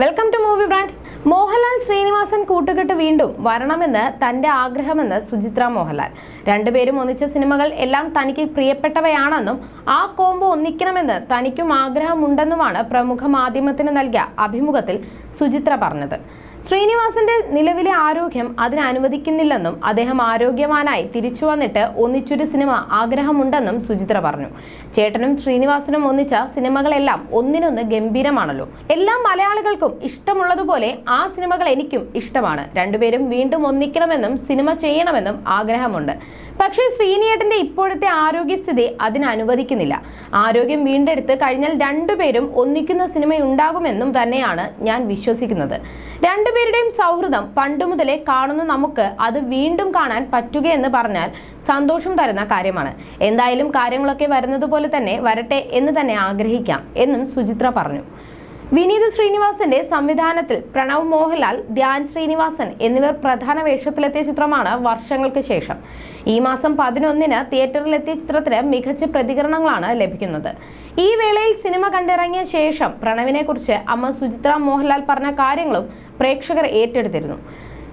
Welcome to movie brand Mohanlal Sreenivasan കൂട്ടുകെട്ട് വീണ്ടും വരണമെന്ന് തന്റെ ആഗ്രഹമെന്ന് സുചിത്ര മോഹൻലാൽ. രണ്ടുപേരും ഒന്നിച്ച സിനിമകൾ എല്ലാം തനിക്ക് പ്രിയപ്പെട്ടവയാണെന്നും ആ കോംബോ ഒന്നിക്കണമെന്ന് തനിക്കും ആഗ്രഹമുണ്ടെന്നുമാണ് പ്രമുഖ മാധ്യമത്തിന് നൽകിയ അഭിമുഖത്തിൽ സുചിത്ര പറഞ്ഞത്. ശ്രീനിവാസന്റെ നിലവിലെ ആരോഗ്യം അതിന് അനുവദിക്കുന്നില്ലെന്നും അദ്ദേഹം ആരോഗ്യവാനായി തിരിച്ചു വന്നിട്ട് ഒന്നിച്ചൊരു സിനിമ ആഗ്രഹമുണ്ടെന്നും സുചിത്ര പറഞ്ഞു. ചേട്ടനും ശ്രീനിവാസനും ഒന്നിച്ച സിനിമകളെല്ലാം ഒന്നിനൊന്ന് ഗംഭീരമാണല്ലോ. എല്ലാ മലയാളികൾക്കും ഇഷ്ടമുള്ളതുപോലെ ആ സിനിമകൾ എനിക്കും ഇഷ്ടമാണ്. രണ്ടുപേരും വീണ്ടും ഒന്നിക്കണമെന്നും സിനിമ ചെയ്യണമെന്നും ആഗ്രഹമുണ്ട്. പക്ഷേ ശ്രീനിയേട്ടന്റെ ഇപ്പോഴത്തെ ആരോഗ്യസ്ഥിതി അതിന് അനുവദിക്കുന്നില്ല ആരോഗ്യം വീണ്ടെടുത്ത് കഴിഞ്ഞാൽ രണ്ടുപേരും ഒന്നിക്കുന്ന സിനിമയുണ്ടാകുമെന്നും തന്നെയാണ് ഞാൻ വിശ്വസിക്കുന്നത്. രണ്ടുപേരുടെയും സൗഹൃദം പണ്ടു മുതലേ കാണുന്ന നമുക്ക് അത് വീണ്ടും കാണാൻ പറ്റുകയെന്ന് പറഞ്ഞാൽ സന്തോഷം തരുന്ന കാര്യമാണ്. എന്തായാലും കാര്യങ്ങളൊക്കെ വരുന്നത് പോലെ തന്നെ വരട്ടെ എന്ന് തന്നെ ആഗ്രഹിക്കാം എന്നും സുചിത്ര പറഞ്ഞു. വിനീത് ശ്രീനിവാസന്റെ സംവിധാനത്തിൽ പ്രണവ് മോഹൻലാൽ ധ്യാൻ ശ്രീനിവാസൻ എന്നിവർ പ്രധാന വേഷത്തിലെത്തിയ ചിത്രമാണ് വർഷങ്ങൾക്ക് ശേഷം. ഈ മാസം പതിനൊന്നിന് തിയേറ്ററിലെത്തിയ ചിത്രത്തിന് മികച്ച പ്രതികരണങ്ങളാണ് ലഭിക്കുന്നത്. ഈ വേളയിൽ സിനിമ കണ്ടിറങ്ങിയ ശേഷം പ്രണവിനെ കുറിച്ച് അമ്മ സുചിത്ര മോഹൻലാൽ പറഞ്ഞ കാര്യങ്ങളും പ്രേക്ഷകർ ഏറ്റെടുത്തിരുന്നു.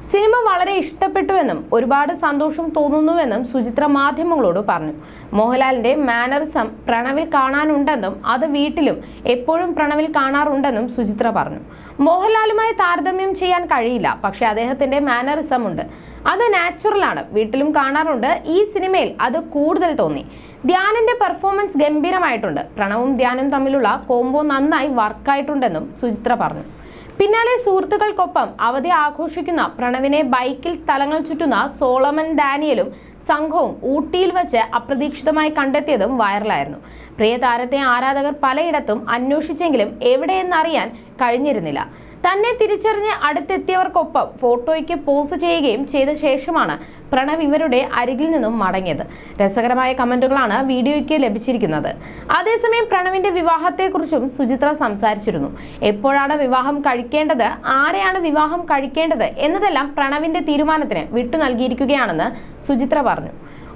സിനിമ വളരെ ഇഷ്ടപ്പെട്ടുവെന്നും ഒരുപാട് സന്തോഷം തോന്നുന്നുവെന്നും സുചിത്ര മാധ്യമങ്ങളോട് പറഞ്ഞു. മോഹൻലാലിന്റെ മാനറിസം പ്രണവിൽ കാണാനുണ്ടെന്നും അത് വീട്ടിലും എപ്പോഴും പ്രണവിൽ കാണാറുണ്ടെന്നും സുചിത്ര പറഞ്ഞു. മോഹൻലാലുമായി താരതമ്യം ചെയ്യാൻ കഴിയില്ല പക്ഷെ അദ്ദേഹത്തിന്റെ മാനറിസം ഉണ്ട് അത് നാച്ചുറലാണ് വീട്ടിലും കാണാറുണ്ട്. ഈ സിനിമയിൽ അത് കൂടുതൽ തോന്നി. ധ്യാനിന്റെ പെർഫോമൻസ് ഗംഭീരമായിട്ടുണ്ട്. പ്രണവും ധ്യാനും തമ്മിലുള്ള കോംബോ നന്നായി വർക്കായിട്ടുണ്ടെന്നും സുചിത്ര പറഞ്ഞു. പിന്നാലെ സുഹൃത്തുക്കൾക്കൊപ്പം അവധി ആഘോഷിക്കുന്ന പ്രണവിനെ ബൈക്കിൽ സ്ഥലങ്ങൾ ചുറ്റുന്ന സോളമൻ ഡാനിയലും സംഘവും ഊട്ടിയിൽ വച്ച് അപ്രതീക്ഷിതമായി കണ്ടെത്തിയതും വൈറലായിരുന്നു. പ്രിയ താരത്തെ ആരാധകർ പലയിടത്തും അന്വേഷിച്ചെങ്കിലും എവിടെയെന്നറിയാൻ കഴിഞ്ഞിരുന്നില്ല. തന്നെ തിരിച്ചറിഞ്ഞ് അടുത്തെത്തിയവർക്കൊപ്പം ഫോട്ടോയ്ക്ക് പോസ് ചെയ്യുകയും ചെയ്ത ശേഷമാണ് പ്രണവ് ഇവരുടെ അരികിൽ നിന്നും മടങ്ങിയത്. രസകരമായ കമന്റുകളാണ് വീഡിയോയ്ക്ക് ലഭിച്ചിരിക്കുന്നത്. അതേസമയം പ്രണവിന്റെ വിവാഹത്തെക്കുറിച്ചും സുചിത്ര സംസാരിച്ചിരുന്നു. എപ്പോഴാണ് വിവാഹം കഴിക്കേണ്ടത്? ആരെയാണ് വിവാഹം കഴിക്കേണ്ടത്? എന്നതെല്ലാം പ്രണവിന്റെ തീരുമാനത്തിന് വിട്ടു നൽകിയിരിക്കുകയാണെന്ന് സുചിത്ര പറഞ്ഞു.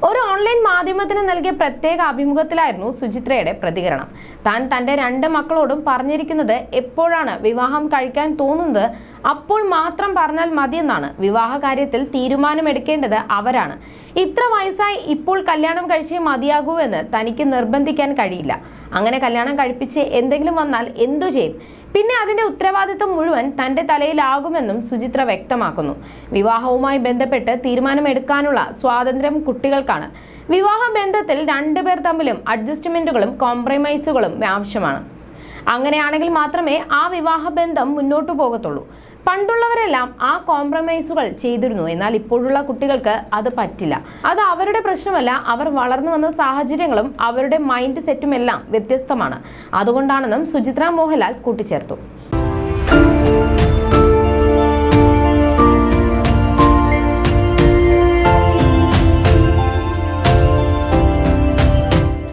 ഒരു ഓൺലൈൻ മാധ്യമത്തിന് നൽകിയ പ്രത്യേക അഭിമുഖത്തിലായിരുന്നു സുചിത്രയുടെ പ്രതികരണം. താൻ തന്റെ രണ്ട് മക്കളോടും പറഞ്ഞിരിക്കുന്നത് എപ്പോഴാണ് വിവാഹം കഴിക്കാൻ തോന്നുന്നത്? അപ്പോൾ മാത്രം പറഞ്ഞാൽ മതിയെന്നാണ് വിവാഹ കാര്യത്തിൽ തീരുമാനമെടുക്കേണ്ടത് അവരാണ്. ഇത്ര വയസ്സായി ഇപ്പോൾ കല്യാണം കഴിച്ചേ മതിയാകൂ എന്ന് തനിക്ക് നിർബന്ധിക്കാൻ കഴിയില്ല. അങ്ങനെ കല്യാണം കഴിപ്പിച്ച് എന്തെങ്കിലും വന്നാൽ എന്തു ചെയ്യും? പിന്നെ അതിന്റെ ഉത്തരവാദിത്വം മുഴുവൻ തന്റെ തലയിലാകുമെന്നും സുചിത്ര വ്യക്തമാക്കുന്നു. വിവാഹവുമായി ബന്ധപ്പെട്ട് തീരുമാനമെടുക്കാനുള്ള സ്വാതന്ത്ര്യം കുട്ടികൾക്കാണ്. വിവാഹ ബന്ധത്തിൽ രണ്ടുപേർ തമ്മിലും അഡ്ജസ്റ്റ്മെന്റുകളും കോംപ്രമൈസുകളും ആവശ്യമാണ്. അങ്ങനെയാണെങ്കിൽ മാത്രമേ ആ വിവാഹ ബന്ധം മുന്നോട്ടു പോകത്തുള്ളൂ. പണ്ടുള്ളവരെല്ലാം ആ കോംപ്രമൈസുകൾ ചെയ്തിരുന്നു. എന്നാൽ ഇപ്പോഴുള്ള കുട്ടികൾക്ക് അത് പറ്റില്ല. അത് അവരുടെ പ്രശ്നമല്ല അവർ വളർന്നു വന്ന സാഹചര്യങ്ങളും അവരുടെ മൈൻഡ് സെറ്റും എല്ലാം വ്യത്യസ്തമാണ്. അതുകൊണ്ടാണെന്നും സുചിത്ര മോഹൻലാൽ കൂട്ടിച്ചേർത്തു.